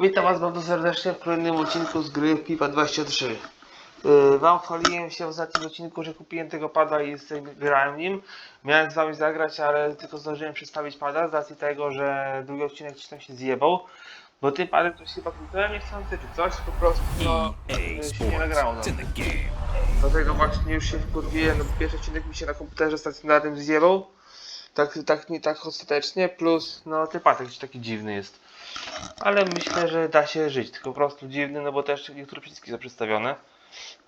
Witam Was bardzo serdecznie w kolejnym odcinku z gry FIFA 23. Yy, Wam chwaliłem się w ostatnim odcinku, że kupiłem tego pada i grałem nim. Miałem z Wami zagrać, ale tylko zdążyłem przedstawić pada z racji tego, że drugi odcinek gdzieś tam się zjebał. Bo tym padem ktoś chyba kliknąłem niechcący czy coś, po prostu no, się nie nagrało. No. Dlatego właśnie już się wkurwiłem, no bo pierwszy odcinek mi się na komputerze stacjonarnym zjebał. Tak, tak, nie tak ostatecznie, plus no ten patek taki dziwny jest. Ale myślę, że da się żyć, tylko po prostu dziwny, no bo też niektóre przyciski są przedstawione.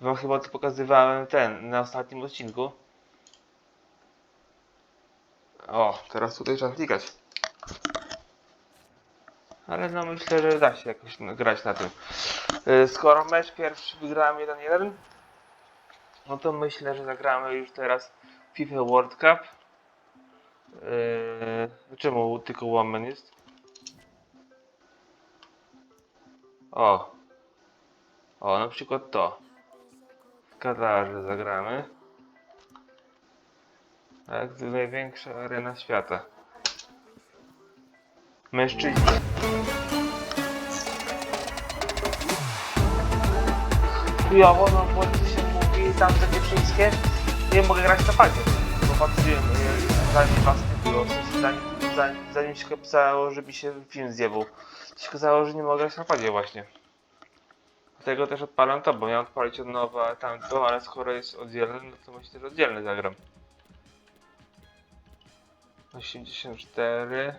Wam chyba to pokazywałem ten, na ostatnim odcinku. O, teraz tutaj trzeba klikać. Ale no myślę, że da się jakoś no, grać na tym. Y, Skoro mecz pierwszy wygrałem 1-1, no to myślę, że zagramy już teraz FIFA World Cup. Yy, czemu tylko Woman jest? O. O, na przykład to. W Katarze zagramy. Jak to największa arena świata. Mężczyźni. chujowo, no bo się mówi tam takie wszystkie, nie mogę grać na padzie, bo patrzyłem e, zanim was nie zanim, zanim, zanim się okazało, że mi się film to się okazało, że nie mogę grać na padzie właśnie. Dlatego też odpalam to, bo miałem odpalić od nowa tamto, ale skoro jest oddzielny, no to myślę, że oddzielny zagram. 84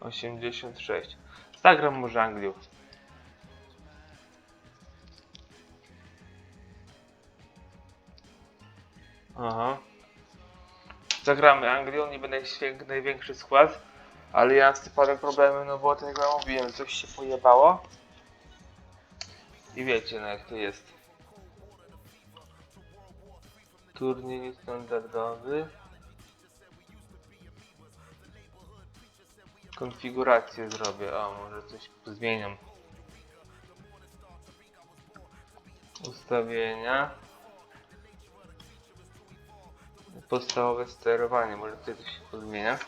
86 Zagram może Anglią. Aha. Zagramy Anglią, nie będę największy skład. Ale ja z tym problemy, no bo tego ja mówiłem, coś się pojebało. I wiecie no jak to jest. Turniej niestandardowy. konfigurację zrobię. O, może coś zmieniam. Ustawienia. Podstawowe sterowanie, może tutaj coś się pozmienia.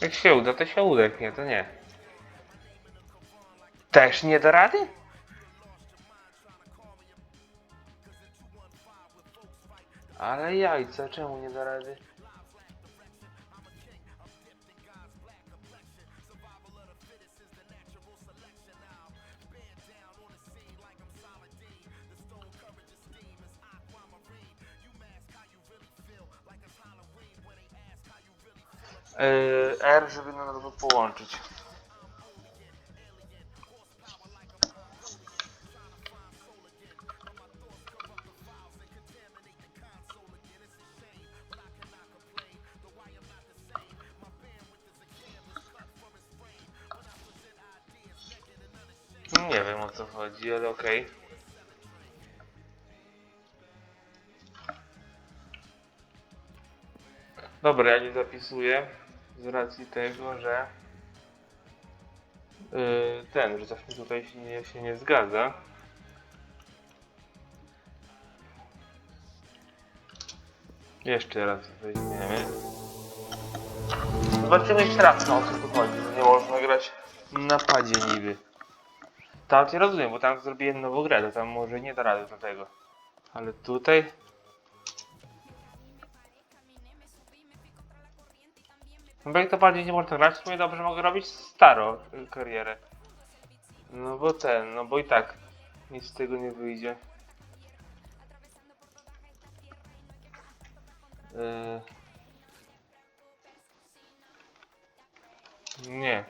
Jak się uda, to się uda, jak nie, to nie. Też nie da rady? Ale jajca, czemu nie da rady? R, żeby na nowo połączyć. Nie wiem o co chodzi, ale okej. Dobra, ja nie zapisuję z racji tego, że yy, ten, że coś mi tutaj się nie, się nie zgadza. Jeszcze raz weźmiemy. Zobaczymy jeszcze raz, no o co tu chodzi, że nie można grać na padzie niby. Tam cię rozumiem, bo tam zrobiłem nową grę, to tam może nie da rady do tego. Ale tutaj... No jak to bardziej nie można grać, to mnie dobrze mogę robić staro y, karierę. No bo ten, no bo i tak nic z tego nie wyjdzie. Yy... Nie.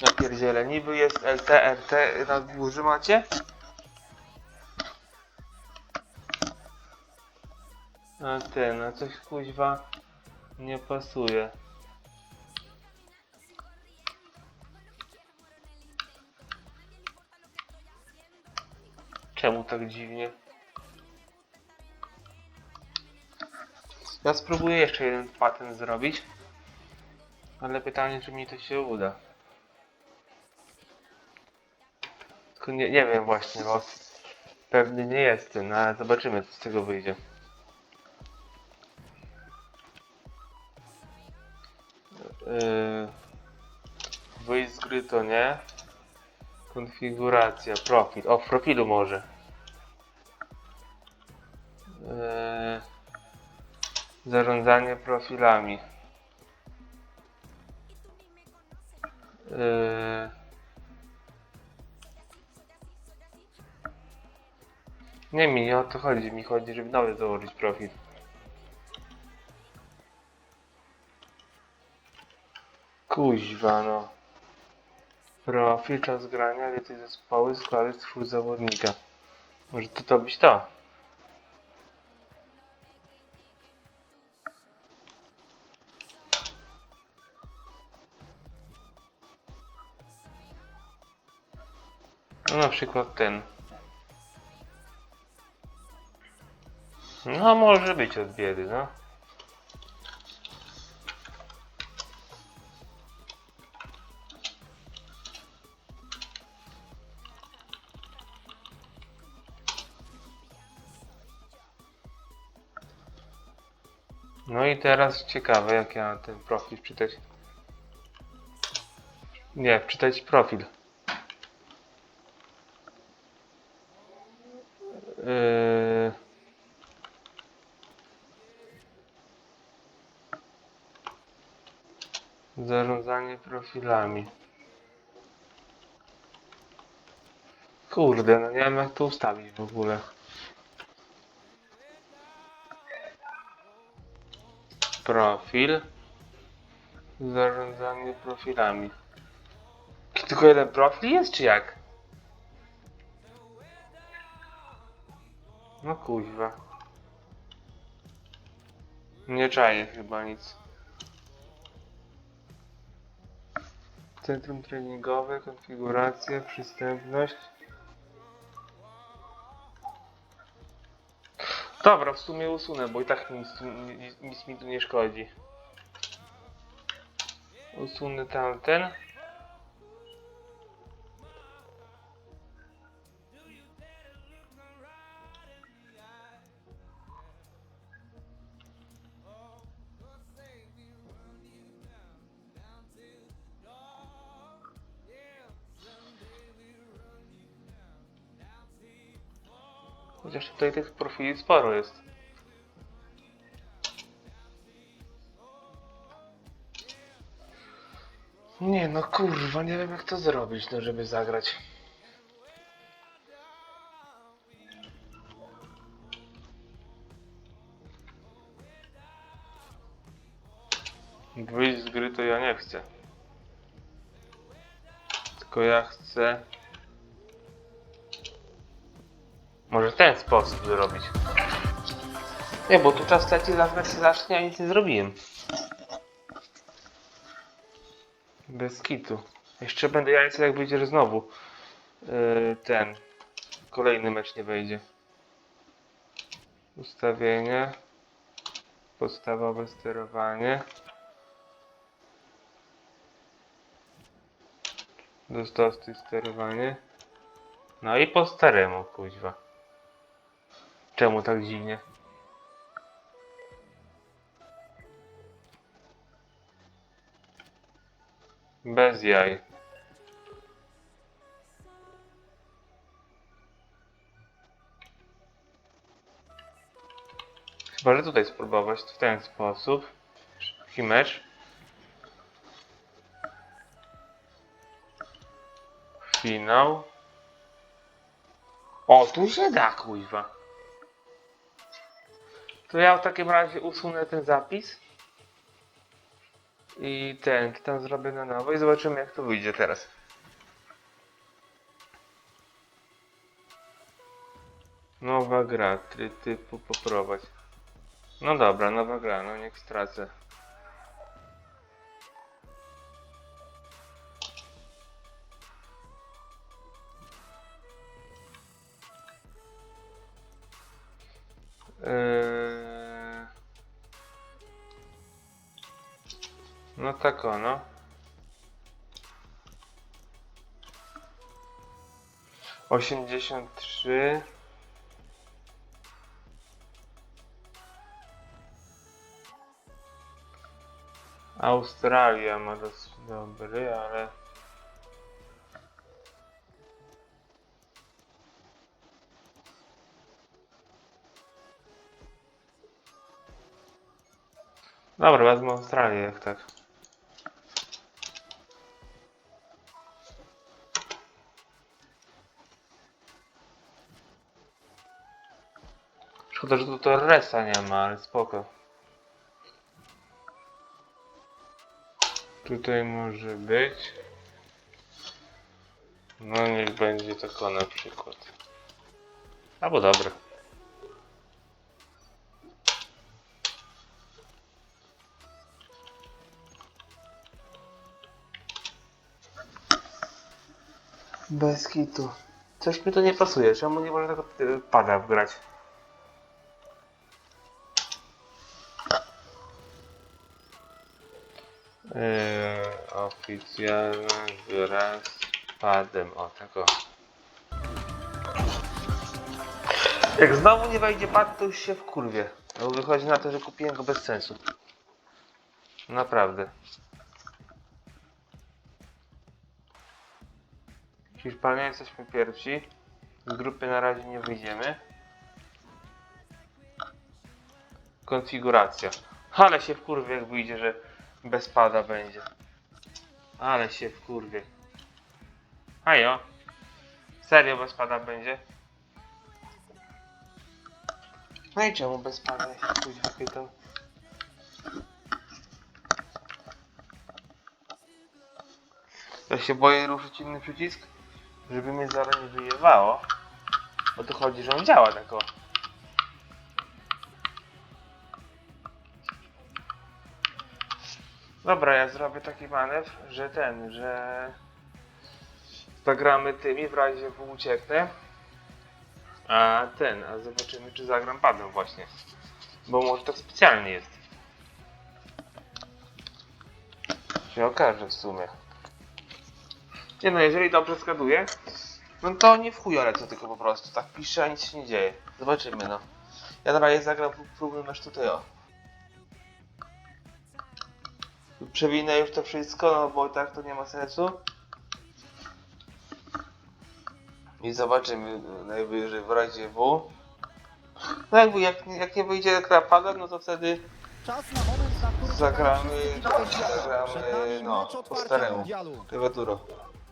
Ja pierdzielę, niby jest LT, RT na górze macie? A ten, a coś kuźwa nie pasuje. Czemu tak dziwnie? Ja spróbuję jeszcze jeden patent zrobić. Ale pytanie, czy mi to się uda. Tylko nie, nie wiem właśnie, bo Pewny nie jestem, no ale zobaczymy co z tego wyjdzie. To nie. Konfiguracja, profil. O, w profilu może. Yy, zarządzanie profilami. Yy, nie mi o to chodzi, mi chodzi, żeby nowy założyć profil. Kuźwa no. Profil, czas grania, edytuj zespoły, składy, stwórz zawodnika. Może to to być to? No na przykład ten. No może być od biedy, no. I teraz ciekawe jak ja ten profil wczytać. Nie, wczytać profil. Yy... Zarządzanie profilami. Kurde, no nie wiem jak to ustawić w ogóle. Profil. Zarządzanie profilami. Tylko jeden profil jest, czy jak? No kuźwa. Nie czaję chyba nic. Centrum treningowe, konfiguracja, przystępność. Dobra, w sumie usunę, bo i tak nic, nic, nic mi tu nie szkodzi. Usunę tamten. Tutaj tych profili sporo jest. Nie no kurwa, nie wiem jak to zrobić, no żeby zagrać. Wyjść z gry to ja nie chcę. Tylko ja chcę... Może w ten sposób zrobić. Nie, bo tu czas leci, zaraz się zacznie, a nic nie zrobiłem. Bez kitu. Jeszcze będę jajce jak wyjdzie, że znowu yy, ten kolejny mecz nie wejdzie. Ustawienie. Podstawowe sterowanie. Dostosuj sterowanie. No i po staremu, kuźwa. Czemu tak dziwnie? Bez jaj. Chyba, że tutaj spróbować w ten sposób. Szybki mecz. Finał. O, tu się da, kuźwa. To ja w takim razie usunę ten zapis. I ten, tam zrobię na nowo i zobaczymy jak to wyjdzie teraz. Nowa gra, try typu poprowadź. No dobra, nowa gra, no niech stracę. tak no. Osiemdziesiąt trzy. Australia ma dosyć dobry, ale... Dobra, wezmę Australię, jak tak. Szkoda, że tu Torresa nie ma, ale spoko. Tutaj może być. No niech będzie tako na przykład. Albo dobra. Bez kitu. Coś mi to nie pasuje. Czemu nie można tego y, pada wgrać? Yy, oficjalna gra z padem. O, tak o. Jak znowu nie wejdzie pad, to już się wkurwie. Bo wychodzi na to, że kupiłem go bez sensu. Naprawdę. Hiszpania jesteśmy pierwsi. Z grupy na razie nie wyjdziemy. Konfiguracja. Ale się wkurwie jak wyjdzie, że bez pada będzie. Ale się wkurwie. Ajo. Serio bez pada będzie? No i czemu bez pada ja się kuźwa pytał? Ja się boję ruszyć inny przycisk, żeby mnie zaraz nie wyjebało. O to chodzi, że on działa tak o. Dobra, ja zrobię taki manewr, że ten, że zagramy tymi w razie w ucieknę. A ten, a zobaczymy czy zagram padem właśnie. Bo może tak specjalnie jest. Się okaże w sumie. Nie no, jeżeli dobrze zgaduję, no to nie w chuja lecę tylko po prostu. Tak piszę, a nic się nie dzieje. Zobaczymy no. Ja na razie zagram próbny mecz tutaj o. Przewinę już to wszystko, no bo tak to nie ma sensu. I zobaczymy najwyżej w razie W. No jakby jak, jak nie wyjdzie krapada, no to wtedy Zagramy- zagramy, no, po staremu. klawiaturą.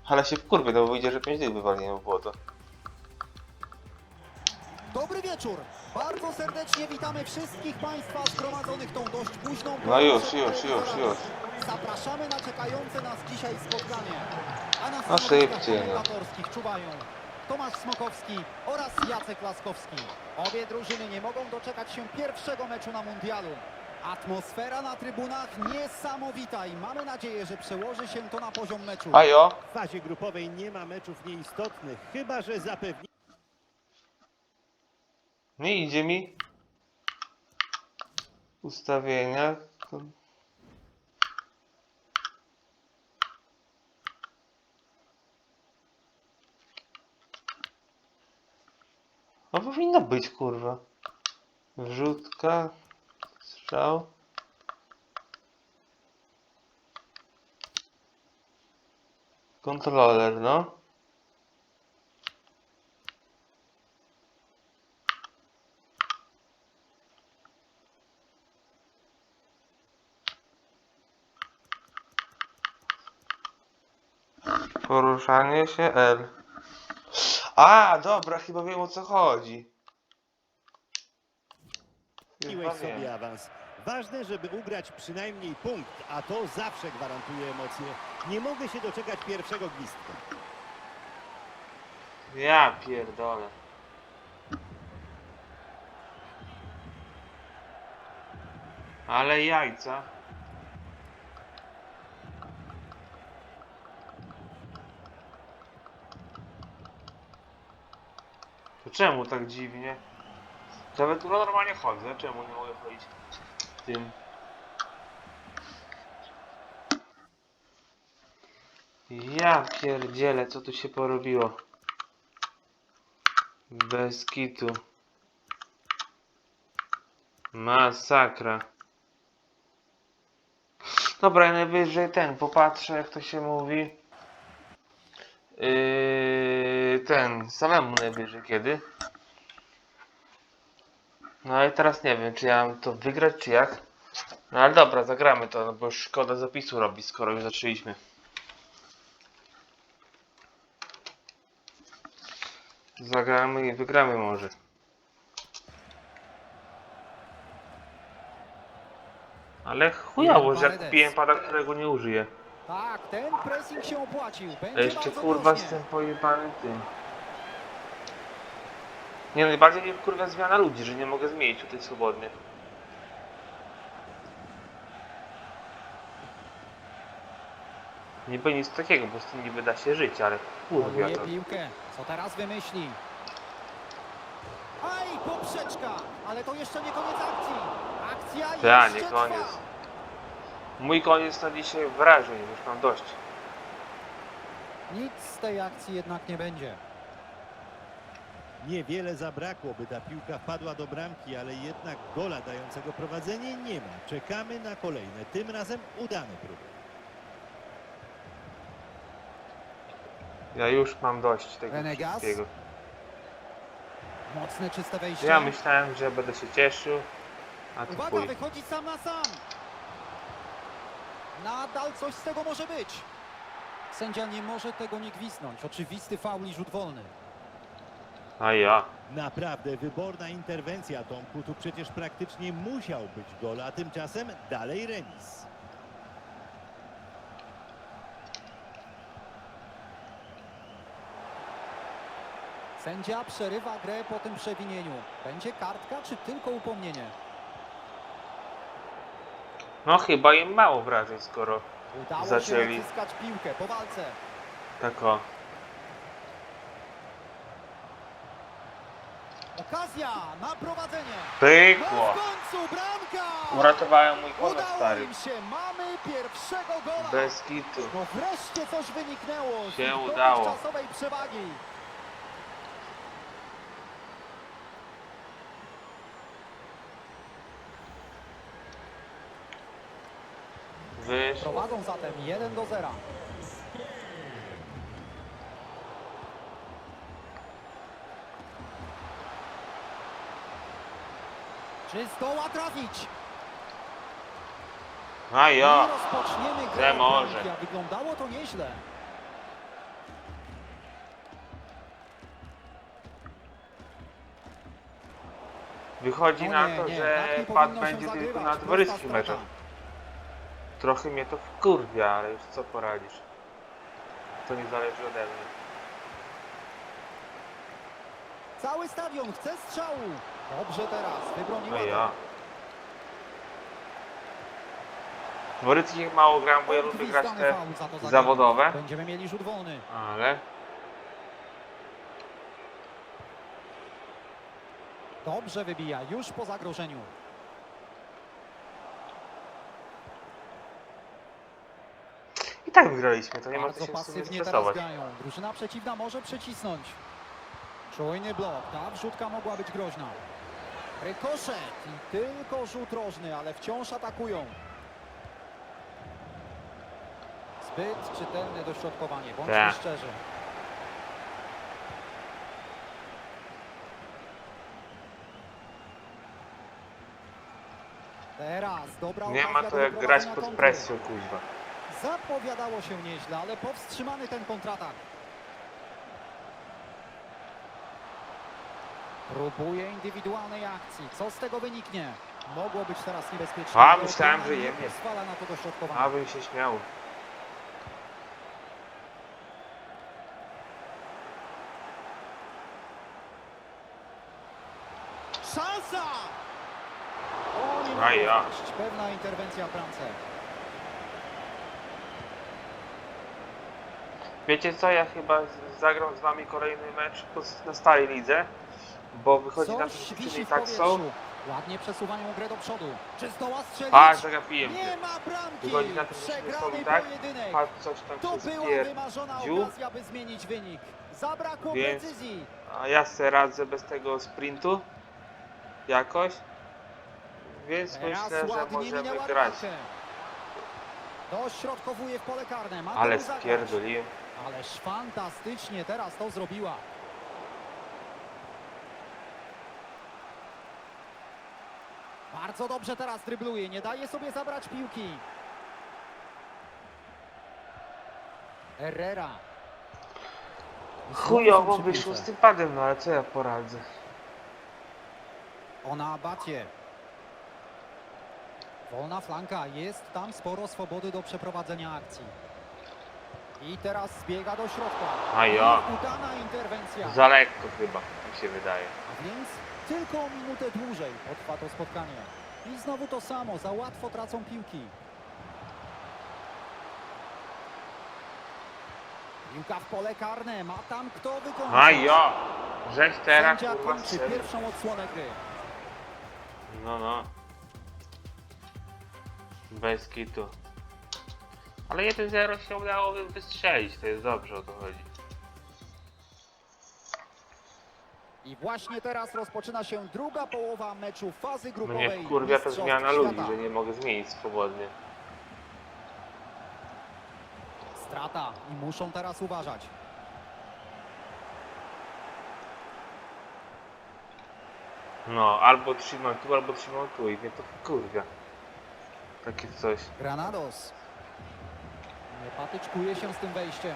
Ale się wkurwię, no bo wyjdzie, że 5 dych wywalimy było to. Dobry wieczór. Bardzo serdecznie witamy wszystkich Państwa zgromadzonych tą dość późną No już, już, już, już. Zapraszamy na czekające nas dzisiaj spotkanie. A na No szybciej, no. czuwają Tomasz Smokowski oraz Jacek Laskowski. Obie drużyny nie mogą doczekać się pierwszego meczu na mundialu. Atmosfera na trybunach niesamowita i mamy nadzieję, że przełoży się to na poziom meczu. Ajo! W fazie grupowej nie ma meczów nieistotnych, chyba że zapewni Nie idzie mi. Ustawienia. No powinno być kurwa. Wrzutka. Strzał. Kontroler, no. Poruszanie się L. A, dobra, chyba wiem o co chodzi. Chyba sobie wiem. awans. Ważne, żeby ugrać przynajmniej punkt, a to zawsze gwarantuje emocje. Nie mogę się doczekać pierwszego gwizdka. Ja pierdolę. Ale jajca. Czemu tak dziwnie? Klawiatura normalnie chodzę, czemu nie mogę chodzić tym? Ja pierdzielę, co tu się porobiło? Bez kitu. Masakra. Dobra, najwyżej ten, popatrzę jak to się mówi. Yy, ten, samemu najwyżej kiedy. No ale teraz nie wiem, czy ja mam to wygrać, czy jak. No ale dobra, zagramy to, no bo już szkoda zapisu robić, skoro już zaczęliśmy. Zagramy i wygramy może. Ale chujowo, że ja kupiłem pada, którego nie użyję. Tak, ten pressing się opłacił. Będzie jeszcze bardzo kurwa groźnie. z tym pojebanym tym. Nie, najbardziej mnie kurwa zmiana ludzi, że nie mogę zmienić tutaj swobodnie. Niby nic takiego, bo z tym niby da się żyć, ale kurwa Poluje to. piłkę. Co teraz wymyśli? Aj, poprzeczka! Ale to jeszcze nie koniec akcji. Akcja Ta, jeszcze nie trwa. Mój koniec na dzisiaj wrażeń, już mam dość. Nic z tej akcji jednak nie będzie. Niewiele zabrakło, by ta piłka wpadła do bramki, ale jednak gola dającego prowadzenie nie ma. Czekamy na kolejne, tym razem udane próby. Ja już mam dość tego wszystkiego. Mocne, czyste wejście. Ja myślałem, że będę się cieszył, a tu Uwaga, wychodzi sam na sam. Nadal coś z tego może być. Sędzia nie może tego nie gwiznąć. Oczywisty faul i rzut wolny. A ja. Naprawdę wyborna interwencja Tomku, tu przecież praktycznie musiał być gol, a tymczasem dalej remis. Sędzia przerywa grę po tym przewinieniu. Będzie kartka czy tylko upomnienie? No chyba im mało wrażeń, skoro Udało Zaczęli. się odzyskać piłkę po walce. tak o. Okazja na prowadzenie. No Pykło! w końcu bramka! Uratowałem mój honor, Udało stary. im się. Mamy pierwszego gola. Bez kitu. No wreszcie coś wyniknęło z Się ich udało. dotychczasowej przewagi. Wyszło. Prowadzą zatem 1 do 0. Czy zdoła trafić? A I ja. rozpoczniemy Że grę. od może. bramki, a Wyglądało to nieźle. Wychodzi No na nie, to, nie, że tak nie pad się będzie zagrywać. tylko na Prosta meczach. Trochę mnie to wkurwia, ale już co poradzisz. To nie zależy ode mnie. Cały stadion chce strzału. Dobrze teraz, wybroniła to. ja. W rytkich mało gram, bo ja lubię grać te zawodowe, Będziemy mieli rzut wolny. ale Dobrze wybija, już po zagrożeniu. Tak wygraliśmy, to nie ma co Bardzo się w sumie pasywnie teraz stresować. grają. Drużyna przeciwna może przycisnąć. Czujny blok. Ta wrzutka mogła być groźna. Rykoszet i tylko rzut rożny, ale wciąż atakują. Zbyt czytelne dośrodkowanie, bądźmy Tak. szczerzy. Teraz dobra Nie okazja ma do to jak grać wyprowadzenia pod kontry. presją, kuźwa. Zapowiadało się nieźle, ale powstrzymany ten kontratak. Próbuje indywidualnej akcji. Co z tego wyniknie? Mogło być teraz niebezpiecznie. A, myślałem, że nie jemnie. pozwala na to dośrodkowanie. Abym się śmiał. Szansa! O, nie A. Pewna interwencja w Wiecie co, ja chyba zagram z wami kolejny mecz na stałej lidze, bo wychodzi na to, że dziewczyny tak są. Ładnie przesuwają grę do przodu. Czy zdoła strzelić? A, zagapiłem Nie się. ma bramki! Wychodzi na to, że dziewczyny są tak. Padł coś tam To dziób. okazja, by zmienić wynik. Zabrakło Więc- precyzji. A ja se radzę bez tego sprintu. Jakoś. Więc Teraz myślę, że możemy grać. Dośrodkowuje w pole karne. Ale spierdoliłem. Ależ fantastycznie teraz to zrobiła. Bardzo dobrze teraz drybluje, nie daje sobie zabrać piłki. Herrera. Chujowo wyszło z tym padem, no ale co ja poradzę? Ona abacie. Wolna flanka, jest tam sporo swobody do przeprowadzenia akcji. I teraz zbiega do środka. A ja. Udana interwencja. Za lekko chyba, mi się wydaje. A więc tylko o minutę dłużej potrwa to spotkanie. I znowu to samo, za łatwo tracą piłki. Piłka w pole karne, ma tam kto wykończyć. A ja! Żeś teraz Sędzia kończy pierwszą odsłonę gry. No, no. Bez kitu. Ale 1-0 się udało wy- wystrzelić, to jest dobrze o to chodzi. I właśnie teraz rozpoczyna się druga połowa meczu fazy grupowej. Mnie kurwia ta Mistrzostw zmiana Świata. ludzi, że nie mogę zmienić swobodnie. Strata i muszą teraz uważać. No, albo trzymam tu, albo trzymam tu i mnie to kurwia. Takie coś. Granados. Patyczkuje się z tym wejściem.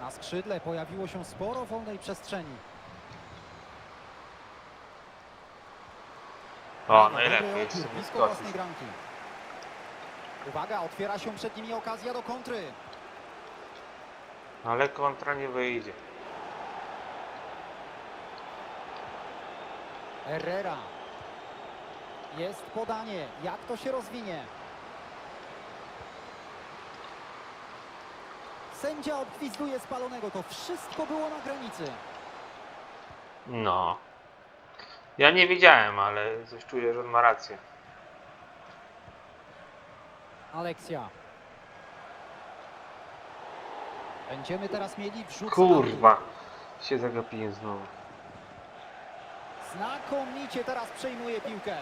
Na skrzydle pojawiło się sporo wolnej przestrzeni. O, najlepiej blisko skoczyć. własnej bramki. Uwaga, otwiera się przed nimi okazja do kontry. Ale kontra nie wyjdzie. Herrera. Jest podanie. Jak to się rozwinie? Sędzia odgwizduje spalonego. To wszystko było na granicy. No. Ja nie wiedziałem, ale coś czuję, że on ma rację. Aleksia. Będziemy teraz mieli wrzut Kurwa. Się zagapiłem znowu. Znakomicie teraz przejmuje piłkę.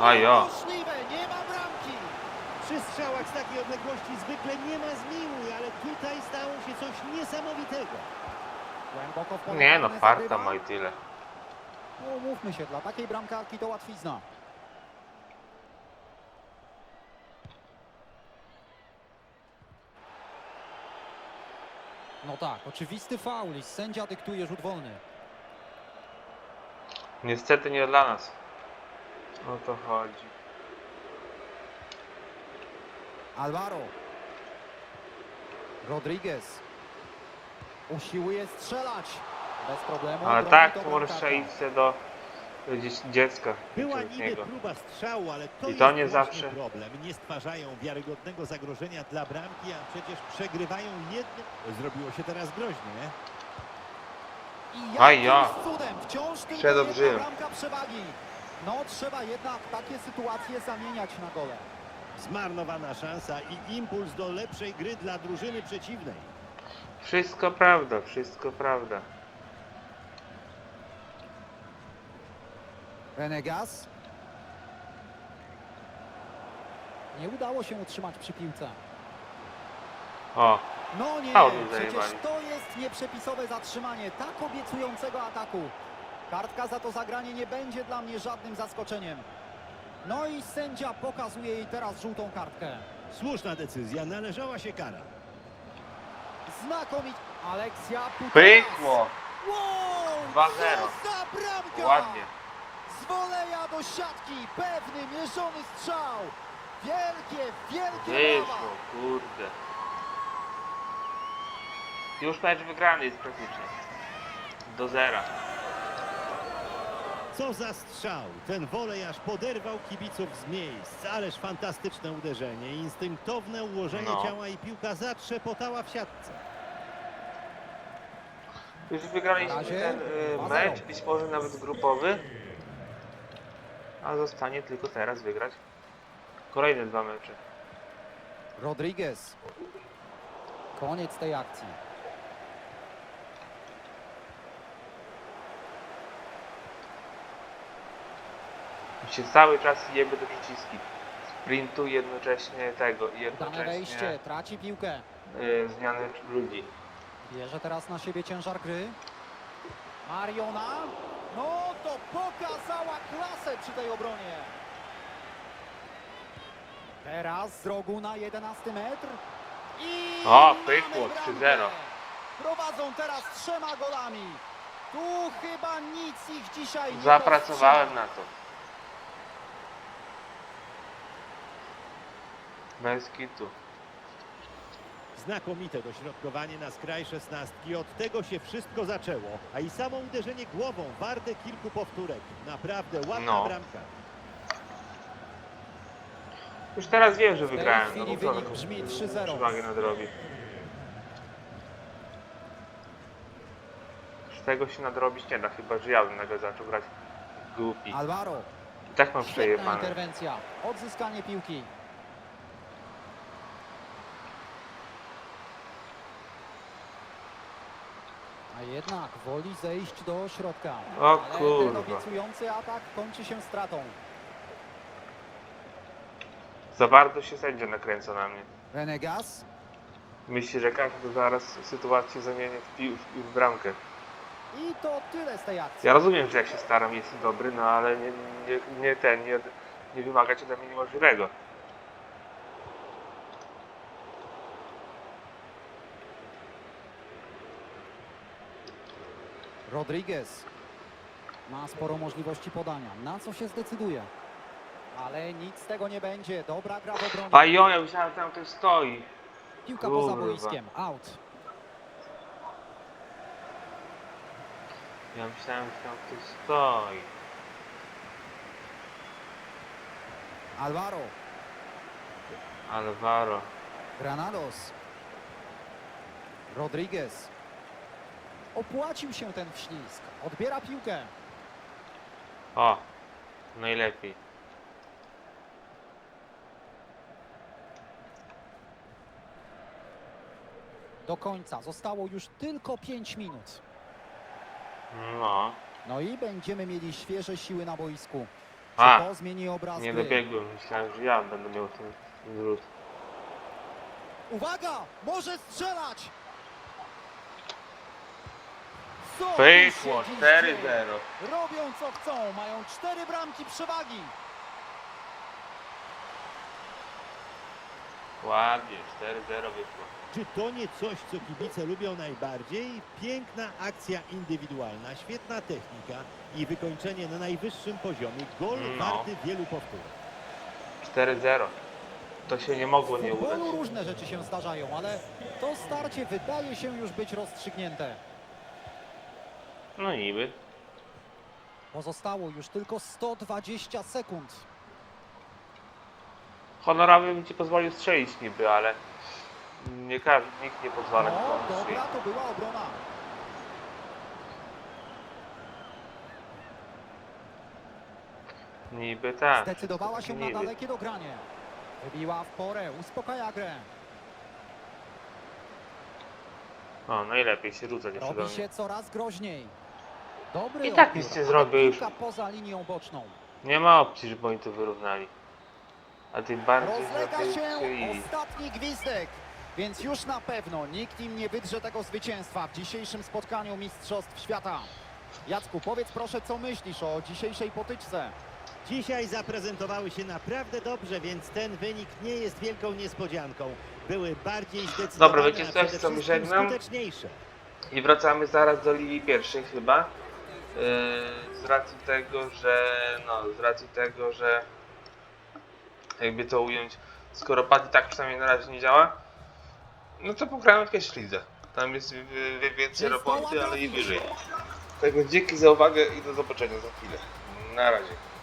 A ja. Możliwe, nie ma bramki. Przy strzałach z takiej odległości zwykle nie ma zmiłuj, ale tutaj stało się coś niesamowitego. Głęboko w pole Nie no, karne farta zagrywa. ma i tyle. No umówmy się, dla takiej bramkarki to łatwizna. No tak, oczywisty faul i sędzia dyktuje rzut wolny. Niestety nie dla nas. O to chodzi. Alvaro. Rodriguez. Usiłuje strzelać. Bez problemu. Ale broni tak strzelić se do, do dziec- dziecka. Była niby niego. próba strzału, ale to I jest to nie właśnie zawsze. problem. Nie stwarzają wiarygodnego zagrożenia dla bramki, a przecież przegrywają jednym. Zrobiło się teraz groźnie. I Aj, jakimś ja. cudem wciąż tylko jedna bramka przewagi. No trzeba jednak takie sytuacje zamieniać na gole. Zmarnowana szansa i impuls do lepszej gry dla drużyny przeciwnej. Wszystko prawda, wszystko prawda. Venegas. Nie udało się utrzymać przy piłce. O, No nie, Faul przecież zajebali. to jest nieprzepisowe zatrzymanie tak obiecującego ataku. Kartka za to zagranie nie będzie dla mnie żadnym zaskoczeniem. No i sędzia pokazuje jej teraz żółtą kartkę. Słuszna decyzja, należała się kara. Znakomicie. Putelas. pykło! Wow, 2-0. co za bramka! Ładnie. Z woleja do siatki, pewny, mierzony strzał. Wielkie, wielkie brawa. Wyszło, kurde. Już mecz wygrany jest praktycznie. Do zera. Co za strzał! Ten wolej aż poderwał kibiców z miejsc. Ależ fantastyczne uderzenie, instynktowne ułożenie No. ciała i piłka zatrzepotała w siatce. Już wygraliśmy Na razie ten y, 2-0. mecz, być może nawet grupowy. A zostanie tylko teraz wygrać. Kolejne dwa mecze. Rodriguez. Koniec tej akcji. I się cały czas jeby do przyciski. Sprintu jednocześnie tego i Dane jednocześnie wejście, traci piłkę. y, zmiany ludzi. Bierze teraz na siebie ciężar gry. Mariona. No to pokazała klasę przy tej obronie. Teraz z rogu na 11 metr. I O, mamy pykło, bramkę. 3-0. Prowadzą teraz trzema golami. Tu chyba nic ich dzisiaj nie Zapracowałem na to. Bez kitu. Znakomite dośrodkowanie na skraj szesnastki. Od tego się wszystko zaczęło. A i samo uderzenie głową warte kilku powtórek. Naprawdę ładna No. bramka. Już teraz wiem, że tej wygrałem. chwili no bo wynik brzmi 3-0. Przewagę nadrobię. Z tego się nadrobić nie da, chyba że ja bym nagle zaczął grać głupi. Alvaro. I tak mam Świetna przejebane. interwencja. Odzyskanie piłki. A jednak woli zejść do środka. O Ale ten kurwa. obiecujący atak kończy się stratą. Za bardzo się sędzia nakręca na mnie. Renegas. Myśli, że każdy zaraz sytuację zamienię w, pił, w, w bramkę. I to tyle z tej akcji. Ja rozumiem, że ja się staram, jestem dobry, no ale nie, nie, nie ten, nie, nie wymagać ode mnie niemożliwego. Rodriguez. Ma sporo możliwości podania. Na co się zdecyduje? Ale nic z tego nie będzie. Dobra gra w obronie. A jo, ja myślałem, że tam ktoś stoi. Piłka poza kurwa. boiskiem. Out. Ja myślałem, że tam ktoś stoi. Alvaro. Alvaro. Granados. Rodriguez. Opłacił się ten wślizg. Odbiera piłkę. O, najlepiej. Do końca. Zostało już tylko 5 minut. No, No i będziemy mieli świeże siły na boisku. Czy A, to zmieni obraz nie gry? dobiegłem. Myślałem, że ja będę miał ten zwrót. Uwaga! Może strzelać! Dziś 4-0. dzieje? Robią co chcą. Mają cztery bramki przewagi. Ładnie, 4-0 wyszło. Czy to nie coś, co kibice lubią najbardziej? Piękna akcja indywidualna, świetna technika i wykończenie na najwyższym poziomie. Gol No. warty wielu powtórek. 4-0. To się nie mogło W nie udać. futbolu różne rzeczy się zdarzają, ale to starcie wydaje się już być rozstrzygnięte. No niby. Pozostało już tylko 120 sekund. Honorowy bym ci pozwolił strzelić niby, ale nie każdy, nikt nie pozwala No, nikomu strzelić. dobra, to była obrona. Niby tak. Zdecydowała się na Niby. dalekie dogranie. Wybiła w porę, uspokaja grę. O, najlepiej się rzuca nie Robi się coraz groźniej. Dobry I tak nic nie ale zrobię już. poza linią boczną. Nie ma opcji, żeby oni to wyrównali. A tym bardziej, Rozlega się ostatni gwizdek. Więc już na pewno nikt im nie wydrze tego zwycięstwa w dzisiejszym spotkaniu Mistrzostw Świata. Jacku, powiedz proszę, co myślisz o dzisiejszej potyczce? Dzisiaj zaprezentowały się naprawdę dobrze, więc ten wynik nie jest wielką niespodzianką. Były bardziej zdecydowane, Dobra, wiecie a co, mi wszystkim żegnam? skuteczniejsze. I wracamy zaraz do Ligi Pierwszej chyba. Yy, z racji tego, że no, z racji tego, że jakby to ująć, skoro pad tak przynajmniej na razie nie działa, no to pogramy w jakieś lidze. Tam jest więcej roboty, ale i wyżej. Tego dzięki za uwagę i do zobaczenia za chwilę. Na razie.